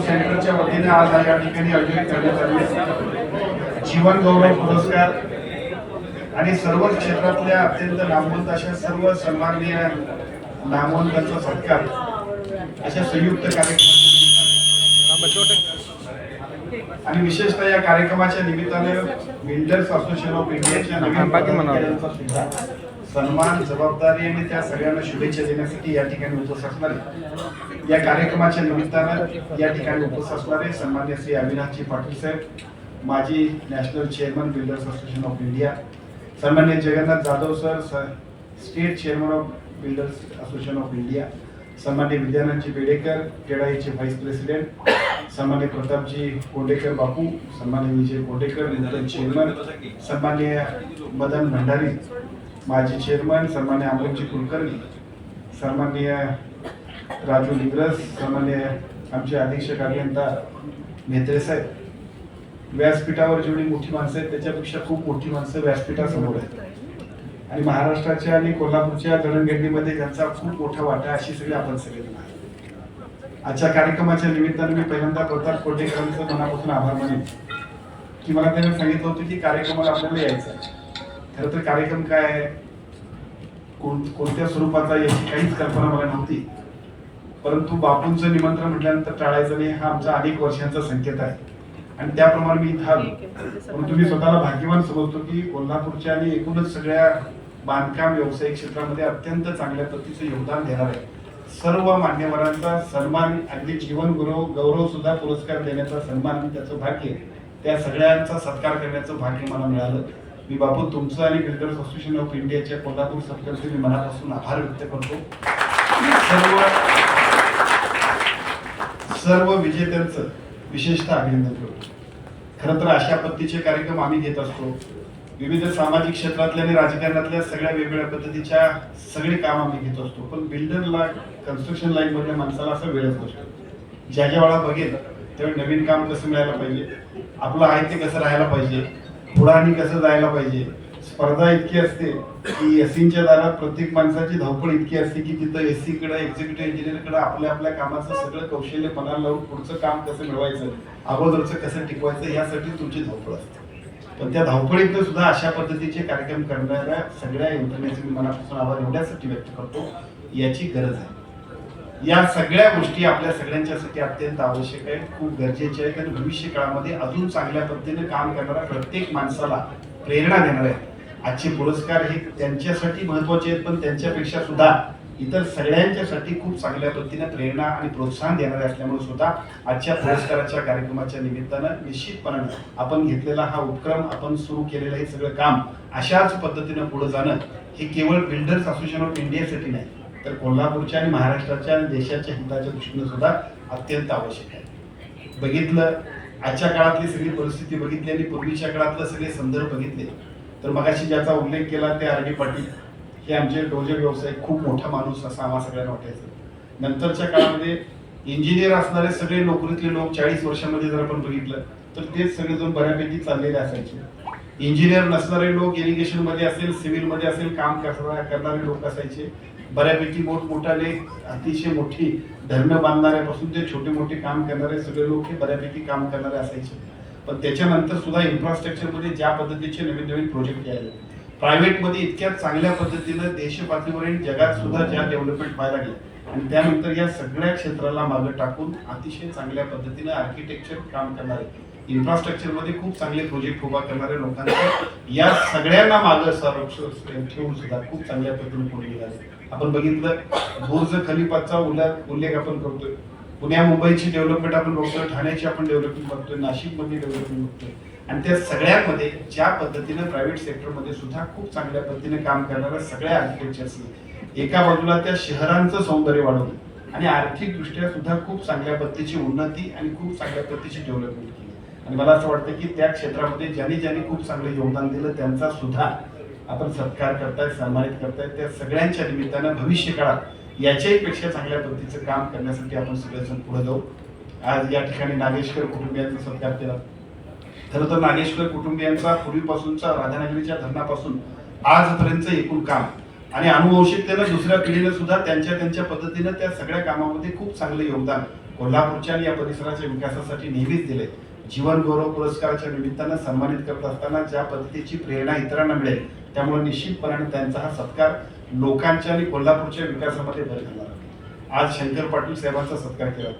सेंटरच्या वतीने आज या ठिकाणी आयोजित करण्यात आले जीवन गौरव पुरस्कार आणि सर्व क्षेत्रातल्या अत्यंत नामवंत अशा सर्व सन्माननीय नामवंतांचा सत्कार अशा संयुक्त कार्यक्रम आणि विशेषतः या कार्यक्रमाच्या निमित्ताने बिल्डर्स असोसिएशन ऑफ इंडियाच्या नवीन सुद्धा सन्मान जबाबदारी आणि त्या सगळ्यांना शुभेच्छा देण्यासाठी या ठिकाणी उपस्थित असणार. या कार्यक्रमाच्या निमित्तानं या ठिकाणी उपस्थित असणारे सन्मान्य श्री अविनाशजी पाटील साहेब माजी national chairman builders association of India सन्मान्य Jagannath Jadhav sir state chairman of builders association of India सन्मान्य विद्यानंदजी बेडेकर केडाईचे व्हाईस प्रेसिडेंट सन्मान्य प्रतापजी कोंडेकर बापू सन्मान्य विजय कोंडेकर चेअरमन सन्मान्य मदन भंडारी माजी चेअरमन सन्मान्य अमोलजी कुलकर्णी सन्मान्य राजू लिंगरस सन्मान्य आमचे अधीक्षक अभियंता म्हेत्रे साहेब. व्यासपीठावर जेवढी मोठी माणसं आहेत त्याच्यापेक्षा खूप मोठी माणसं व्यासपीठासमोर आहेत. आणि महाराष्ट्राच्या आणि कोल्हापूरच्या जडणघडणीमध्ये त्यांचा खूप मोठा वाटा अशी सगळी आपण सगळेजण आहे आजच्या कार्यक्रमाच्या निमित्ताने मी पहिल्यांदा प्रताप कोटेकरांचं मनापासून आभार मानेन. की मला त्यांनी सांगितलं होतं की कार्यक्रमाला आपल्याला यायचं आहे. खरं तर कार्यक्रम काय आहे? कोण कोणत्या स्वरूपाचा याची काहीच कल्पना मला नव्हती. परंतु बापूंचं निमंत्रण म्हटल्यानंतर टाळायचं नाही हा आमचा अनेक वर्षांचा संकेत आहे. आणि त्याप्रमाणे मी इथं आलो. परंतु मी स्वतःला भाग्यवान समजतो की कोल्हापूरच्या आणि एकूणच सगळ्या बांधकाम व्यावसायिक क्षेत्रामध्ये अत्यंत चांगल्या पद्धतीचं योगदान देणार आहे. सर्व मान्यवरांचा सन्मान अगदी जीवन गौरव गौरव सुद्धा पुरस्कार देण्याचा सन्मान त्याचं भाग्य त्या सगळ्यांचा सत्कार करण्याचं भाग्य मला मिळालं. मी बापू तुमचं आणि बिल्डर्स असोसिएशन ऑफ इंडियाच्या कोल्हापूर सरकारचे मी मनापासून आभार व्यक्त करतो. सर्व सर्व विजेत्यांचं विशेषतः अभिनंदन करतो. खरं तर अशा पद्धतीचे कार्यक्रम आम्ही घेत असतो. विविध सामाजिक क्षेत्रातल्या आणि राजकारणातल्या सगळ्या वेगवेगळ्या पद्धतीच्या सगळे काम आम्ही घेत असतो. पण बिल्डरला कन्स्ट्रक्शन लाईन मधल्या माणसाला असं वेळच नसतो. ज्या ज्या वेळा बघेल त्यावेळी नवीन काम कसं मिळायला पाहिजे? आपलं आहे ते कसं राहायला पाहिजे? पुढं आणि कसं जायला पाहिजे? स्पर्धा इतकी असते की एसींच्या दारात प्रत्येक माणसाची धावपळ इतकी असते की तिथं एसी कडे एक्झिक्युटिव्ह इंजिनियरकडे आपल्या आपल्या कामाचं सगळं कौशल्य मनाला लावून पुढचं काम कसं मिळवायचं अगोदरचं कसं टिकवायचं यासाठी तुमची धावपळ असते. पण त्या धावपळीतनं सुद्धा अशा पद्धतीचे कार्यक्रम करणाऱ्या सगळ्या यंत्रणेचे मी मनापासून आभार एवढ्यासाठी व्यक्त करतो. याची गरज आहे. या सगळ्या गोष्टी आपल्या सगळ्यांच्यासाठी अत्यंत आवश्यक आहेत खूप गरजेचे आहेत आणि भविष्य काळामध्ये अजून चांगल्या पद्धतीने काम करणाऱ्या प्रत्येक माणसाला प्रेरणा देणार आहेत. आजचे पुरस्कार हे त्यांच्यासाठी महत्त्वाचे आहेत पण त्यांच्यापेक्षा सुद्धा इतर सगळ्यांच्यासाठी खूप चांगल्या पद्धतीने प्रेरणा आणि प्रोत्साहन देणारे असल्यामुळे सुद्धा आजच्या पुरस्काराच्या कार्यक्रमाच्या निमित्तानं निश्चितपणानं आपण घेतलेला हा उपक्रम आपण सुरू केलेलं हे सगळं काम अशाच पद्धतीनं पुढे जाणं हे केवळ बिल्डर्स असोसिएशन ऑफ इंडियासाठी नाही तर कोल्हापूरच्या आणि महाराष्ट्राच्या आणि देशाच्या हिताच्या दृष्टीने सुद्धा अत्यंत आवश्यक आहे. बघितलं आजच्या काळातली सगळी परिस्थिती बघितली आणि पूर्वीच्या काळातले सगळे संदर्भ बघितले. तर मगाशी ज्याचा उल्लेख केला ते आर डी पाटील. हे आमचे डोजे व्यवसाय खूप मोठा माणूस असा आम्हाला सगळ्यांना वाटायचं. नंतरच्या काळामध्ये इंजिनियर असणारे सगळे नोकरीतले लोक चाळीस वर्षामध्ये जर आपण बघितलं तर तेच सगळेजण बऱ्यापैकी चाललेले असायचे. इंजिनियर नसणारे लोक इरिगेशनमध्ये असेल सिव्हिलमध्ये असेल काम करणारे लोक असायचे. बऱ्यापैकी मोठमोठाले अतिशय मोठी धरणं बांधणाऱ्यापासून ते छोटे मोठे काम करणारे सगळे लोक हे बऱ्यापैकी काम करणारे असायचे. पण त्याच्यानंतर सुद्धा इन्फ्रास्ट्रक्चरमध्ये ज्या पद्धतीचे नवीन नवीन प्रोजेक्ट यायले प्रायव्हेटमध्ये इतक्या चांगल्या पद्धतीनं देशपातळीवरील जगात सुद्धा ज्या डेव्हलपमेंट व्हायला लागले आणि त्यानंतर या सगळ्या क्षेत्राला मागं टाकून अतिशय चांगल्या पद्धतीनं आर्किटेक्चर काम करणारे. इन्फ्रास्ट्रक्चरमध्ये खूप चांगले प्रोजेक्ट उभा करणाऱ्या लोकांना या सगळ्यांना मागं संरक्षण ठेवून सुद्धा खूप चांगल्या पद्धतीने पुढे गेले. आपण बघितलं बुर्ज खलिफाचा उल्लेख उल्लेख आपण करतोय. पुण्या मुंबईची डेव्हलपमेंट आपण बघतोय ठाण्याची आपण डेव्हलपमेंट बघतोय नाशिकमध्ये डेव्हलपमेंट बघतोय. आणि त्या सगळ्यामध्ये ज्या पद्धतीनं प्रायव्हेट सेक्टरमध्ये सुद्धा खूप चांगल्या पद्धतीने काम करणाऱ्या सगळ्या आर्किटेक्चर्सनी एका बाजूला त्या शहरांचं सौंदर्य वाढवलं आणि आर्थिकदृष्ट्या सुद्धा खूप चांगल्या पद्धतीची उन्नती आणि खूप चांगल्या पद्धतीची डेव्हलपमेंट केली. आणि मला असं वाटतं की त्या क्षेत्रामध्ये ज्यांनी ज्यांनी खूप चांगलं योगदान दिलं त्यांचा सुद्धा आपण सत्कार करताय सन्मानित करताय त्या सगळ्यांच्या निमित्तानं भविष्य काळात याच्याही पेक्षा चांगल्या पद्धतीचं काम करण्यासाठी आपण सगळेजण पुढे जाऊ. आज या ठिकाणी नागेश्वर कुटुंबियांचा सत्कार केला. खरं तर नागेश्वर कुटुंबियांचा पूर्वीपासूनचा राधानगरीच्या धरणापासून आजपर्यंत एकूण काम आणि अनुवंशिकतेनं दुसऱ्या पिढीने सुद्धा त्यांच्या त्यांच्या पद्धतीनं त्या सगळ्या कामामध्ये खूप चांगलं योगदान कोल्हापूरच्या आणि या परिसराच्या विकासासाठी नेहमीच दिले जीवन गौरव पुरस्काराच्या निमित्तानं सन्मानित करत असताना ज्या पद्धतीची प्रेरणा इतरांना मिळेल त्यामुळे निश्चितपणाने त्यांचा हा सत्कार लोकांच्या आणि कोल्हापूरच्या विकासामध्ये भर घालणार आज शंकर पाटील साहेबांचा सत्कार केला.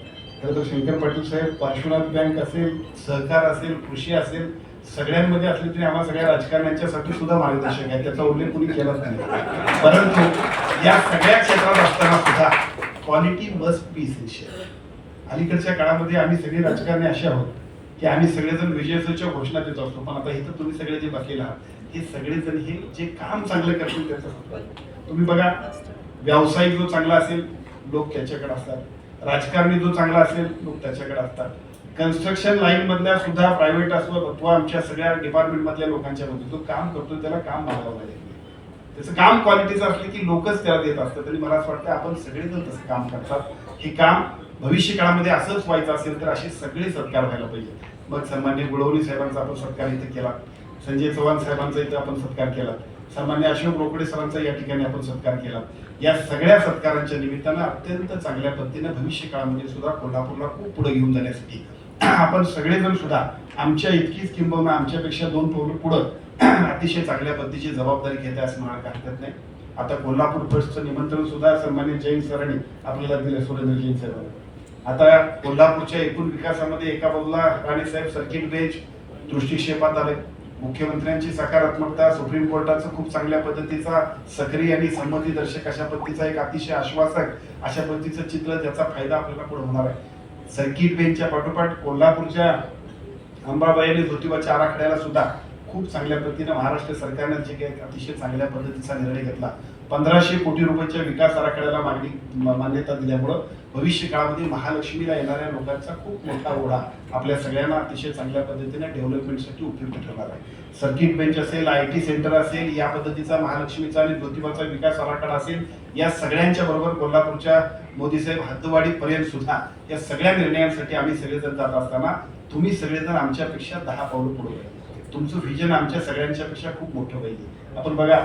खरं तर शंकर पाटील साहेब पार्श्वनाथ बँक असेल सहकार असेल कृषी असेल सगळ्यांमध्ये असले तरी आम्हा सगळ्या राजकारण्यांच्यासाठी सुद्धा मार्गदर्शक आहे त्याचा उल्लेख कुणी केलाच नाही. परंतु या सगळ्या क्षेत्रात असताना सुद्धा क्वालिटी मस्ट बी इसेन्शियल अलीकडच्या काळामध्ये आम्ही सगळी राजकारणी असे आहोत. की आम्ही सगळेजण विजयाच्या घोषणा देत असतो. पण आता इथं तुम्ही सगळे जे बसलेला आहात हे सगळेजण हे जे काम चांगलं करतील त्याचं तुम्ही बघा व्यावसायिक जो चांगला असेल लोक त्याच्याकडे असतात. राजकारणी जो चांगला असेल लोक त्याच्याकडे असतात. कन्स्ट्रक्शन लाईन मधल्या सुद्धा प्रायव्हेट असो अथवा आमच्या सगळ्या डिपार्टमेंट मधल्या लोकांच्या मध्ये जो काम करतो त्याला काम मागावं लागेल. त्याचं काम क्वालिटीचं असलं की लोकच त्याला देत असतात. आणि मला असं वाटतं आपण सगळेजण तसं काम करतात. हे काम भविष्य काळामध्ये असंच व्हायचं असेल तर असे सगळे सत्कार व्हायला पाहिजे मग सन्मान्य गुळवणी साहेबांचा आपण सत्कार इथे केला. संजय चव्हाण साहेबांचा इथं आपण सत्कार केला. सन्मान्य अशोक रोकडे सरांचा या ठिकाणी आपण सत्कार केला. या सगळ्या सत्कारांच्या निमित्तानं अत्यंत चांगल्या पद्धतीनं भविष्य काळामध्ये सुद्धा कोल्हापूरला खूप पुढे घेऊन जाण्यासाठी आपण सगळेजण सुद्धा आमच्या इतकीच किंबहुना आमच्यापेक्षा दोन पावलं पुढं अतिशय चांगल्या पद्धतीची जबाबदारी घेते असं म्हणायला काय हरकत नाही. आता कोल्हापूर फर्स्टचं निमंत्रण सुद्धा सन्मान्य जैन सरांनी आपल्याला दिलं सुरेंद्र जैन सरांनी. आता कोल्हापूरच्या एकूण विकासामध्ये एका बाजूला राणेसाहेब सर्किट बेंच दृष्टिक्षेपात आले. मुख्यमंत्र्यांची सकारात्मकता सुप्रीम कोर्टाचं खूप चांगल्या पद्धतीचा सक्रिय आणि संमती दर्शक अशा पद्धतीचा एक अतिशय आश्वासक अशा पद्धतीचं चित्र त्याचा फायदा आपल्याला पुढे होणार आहे. सर्किट बेंचच्या पाठोपाठ कोल्हापूरच्या अंबाबाई आणि ज्योतिबाच्या आराखड्याला सुद्धा खूप चांगल्या पद्धतीने महाराष्ट्र सरकारनं जे काही अतिशय चांगल्या पद्धतीचा निर्णय घेतला. पंधराशे कोटी रुपयाच्या विकास आराखड्याला मागणी मान्यता दिल्यामुळं भविष्य काळामध्ये महालक्ष्मीला येणाऱ्या लोकांचा खूप मोठा ओढा आपल्या सगळ्यांना अतिशय चांगल्या पद्धतीने डेव्हलपमेंटसाठी उपयुक्त ठरणार आहे. सर्किट बेंच असेल आय टी सेंटर असेल या पद्धतीचा महालक्ष्मीचा आणि ज्योतिबाचा विकास आराखडा असेल या सगळ्यांच्या बरोबर कोल्हापूरच्या मोदी साहेब हद्दवाडीपर्यंत सुद्धा या सगळ्या निर्णयांसाठी आम्ही सगळेजण जात असताना तुम्ही सगळेजण आमच्यापेक्षा दहा पावलं पुढे तुमचं व्हिजन आमच्या सगळ्यांच्या पेक्षा खूप मोठं पाहिजे. आपण बघा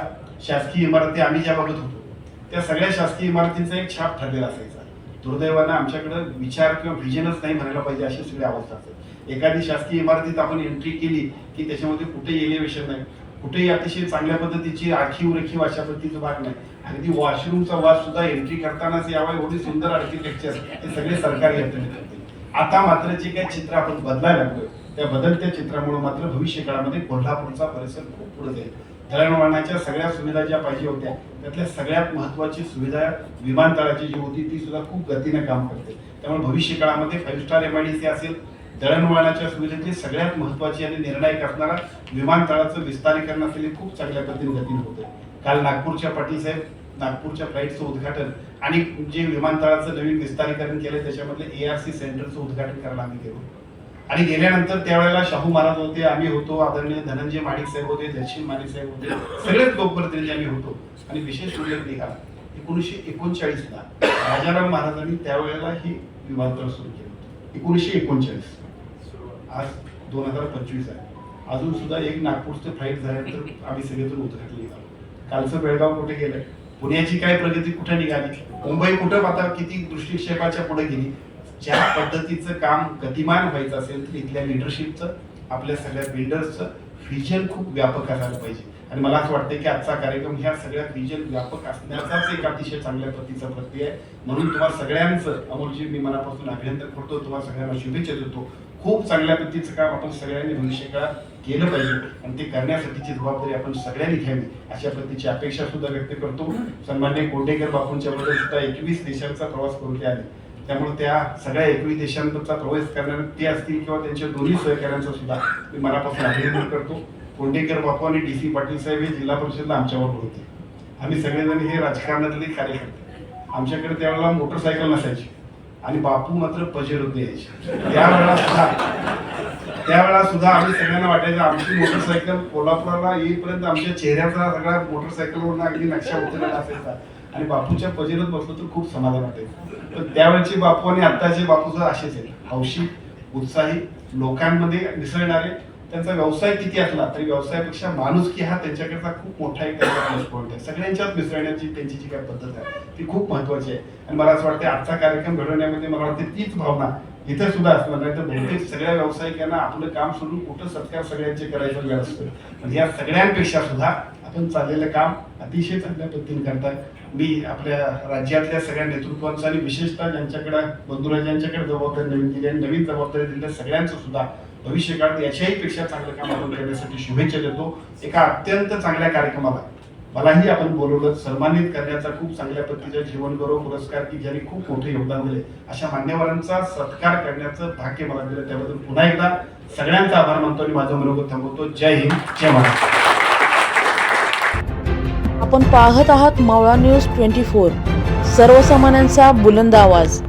शासकीय इमारती आम्ही ज्या बघत होतो त्या सगळ्या शासकीय इमारतींचा एक छाप ठरलेला असायचा. दुर्दैवानं आमच्याकडे विचार किंवा व्हिजनच नाही म्हणायला पाहिजे अशी सगळी अवस्था असते. एखादी शासकीय इमारतीत आपण एंट्री केली की त्याच्यामध्ये कुठे एलिव्हेशन नाही. कुठेही अतिशय चांगल्या पद्धतीची आखीव रेखीव अशा पद्धतीचा भाग नाही. अगदी वॉशरूमचा वास सुद्धा एंट्री करतानाच यावा एवढी सुंदर आर्किटेक्चर हे सगळे सरकारी यंत्रणे करते आता मात्र जे काही चित्र आपण बदलायला लागलोय त्या बदलत्या चित्रामुळे मात्र भविष्य काळामध्ये कोल्हापूरचा परिसर खूप पुढे जाईल. दळणवळणाच्या सगळ्या सुविधा ज्या पाहिजे होत्या त्यातल्या सगळ्यात महत्वाची सुविधा विमानतळाची जी होती ती सुद्धा खूप गतीने काम करते. त्यामुळे भविष्य काळामध्ये five star M I D C असेल दळणवळणाच्या सुविधेतली सगळ्यात महत्वाची आणि निर्णायक असणारा विमानतळाचं विस्तारीकरण असेल खूप चांगल्या पद्धतीने गतीने होते. काल नागपूरच्या पाटील साहेब नागपूरच्या फ्लाईटचं उद्घाटन आणि जे विमानतळाचं नवीन विस्तारीकरण केलं त्याच्यामधले एआरसी सेंटरचं उद्घाटन करायला आम्ही गेलो. आणि गेल्यानंतर त्यावेळेला शाहू महाराज होते आम्ही होतो आदरणीय धनंजय माणिक साहेब होते दर्शन माणिक साहेब होते सगळेच लोकप्रतिनिधी आम्ही होतो. आणि विशेष म्हणजे उल्लेख निघाला एकोणीसशे एकोणचाळीस ला राजाराम महाराजांनी त्यावेळेला ही विमानतळ सुरू केलं. एकोणीसशे एकोणचाळीस. आज दोन हजार पंचवीस आहे. अजून सुद्धा एक नागपूरचं फ्लाईट झाल्यानंतर आम्ही सगळेजण उतरले निघालो कालचं बेळगाव कुठे गेलं? पुण्याची काय प्रगती कुठे निघाली? मुंबई कुठं? आता किती दृष्टिक्षेपाच्या पुढे गेली? ज्या पद्धतीचं काम गतिमान व्हायचं असेल तर इथल्या लिडरशिपचं आपल्या सगळ्या बिल्डर्सचं व्हिजन खूप व्यापक असायला पाहिजे. आणि मला असं वाटतं की आजचा कार्यक्रम ह्या सगळ्या व्हिजन व्यापक असण्याचाच एक अतिशय चांगल्या पद्धतीचा प्रक्रिया आहे. म्हणून तुम्हाला सगळ्यांचं अमोलजी मी मनापासून अभिनंदन करतो. तुम्हाला सगळ्यांना शुभेच्छा देतो. खूप चांगल्या पद्धतीचं काम आपण सगळ्यांनी भविष्यकाळात केलं पाहिजे. आणि ते करण्यासाठीची जबाबदारी आपण सगळ्यांनी घ्यावी. अशा पद्धतीची अपेक्षा सुद्धा व्यक्त करतो. सन्मान्य कोंडेकर बापूंच्या बद्दल सुद्धा एकवीस देशांचा प्रवास करून ते आले. त्यामुळे त्या सगळ्या एकवीस देशांचा प्रवेश करणारे ते असतील किंवा त्यांच्या दोन्ही सहकाऱ्यांचा सुद्धा मी मनापासून अभिनंदन करतो. कोंडेकर बापू आणि डी सी पाटील साहेब हे जिल्हा परिषदला आमच्यावर होते. आम्ही सगळेजण हे राजकारणातले कार्यकर्ते. आमच्याकडे त्यावेळेला मोटरसायकल नसायची. आणि बापू मात्र पजेरोत यायचे. त्यावेळेला सुद्धा त्यावेळेला सुद्धा आम्ही सगळ्यांना वाटायचं आमची मोटरसायकल कोल्हापुराला येईपर्यंत आमच्या चेहऱ्याचा सगळा मोटरसायकलवरून अगदी नक्षा उतरलेला असायचा. आणि बापूच्या पजेरत बसलो तर खूप समाधान होते. तर त्यावेळेचे बापू आणि आत्ताचे बापू सुद्धा असेच आहेत. हौशी उत्साही लोकांमध्ये मिसळणारे. त्यांचा व्यवसाय किती असला तरी व्यवसायापेक्षा माणुसकी हा त्यांच्याकडचा खूप मोठा एक त्यांचा पॉईंट आहे. सगळ्यांच्यात मिसळण्याची त्यांची जी काय पद्धत आहे ती खूप महत्वाची आहे. आणि मला असं वाटतं आजचा कार्यक्रम घडवण्यामध्ये मला वाटते तीच भावना इथे सुद्धा असणार नाही तर बहुतेक सगळ्या व्यावसायिकांना आपलं काम सोडून कुठं सत्कार सगळ्यांचे करायचा वेळ असतो. पण या सगळ्यांपेक्षा सुद्धा आपण चाललेलं काम अतिशय चांगल्या पद्धतीने करताय. मी आपल्या राज्यातल्या सगळ्या नेतृत्वांचं आणि विशेषतः ज्यांच्याकडे बंधुराजांच्याकडे जबाबदारी नवीन दिली आणि नवीन जबाबदारी दिलेल्या सगळ्यांचं सुद्धा भविष्यकाळात याच्याही पेक्षा चांगलं काम आपण करण्यासाठी शुभेच्छा देतो. एका अत्यंत चांगल्या कार्यक्रमाला मलाही आपण बोलवलं. सन्मानित करण्याचा खूप चांगल्या पद्धतीचा जीवन गौरव पुरस्कार की ज्यांनी खूप मोठे योगदान दिले अशा मान्यवरांचा सत्कार करण्याचं भाग्य मला दिलं त्याबद्दल पुन्हा एकदा सगळ्यांचा आभार मानतो आणि माझं मनोगत थांबवतो. जय हिंद जय महाराष्ट्र. आपण पाहत आहात मावळा न्यूज ट्वेंटी फोर. सर्वसामान्यांचा बुलंद आवाज.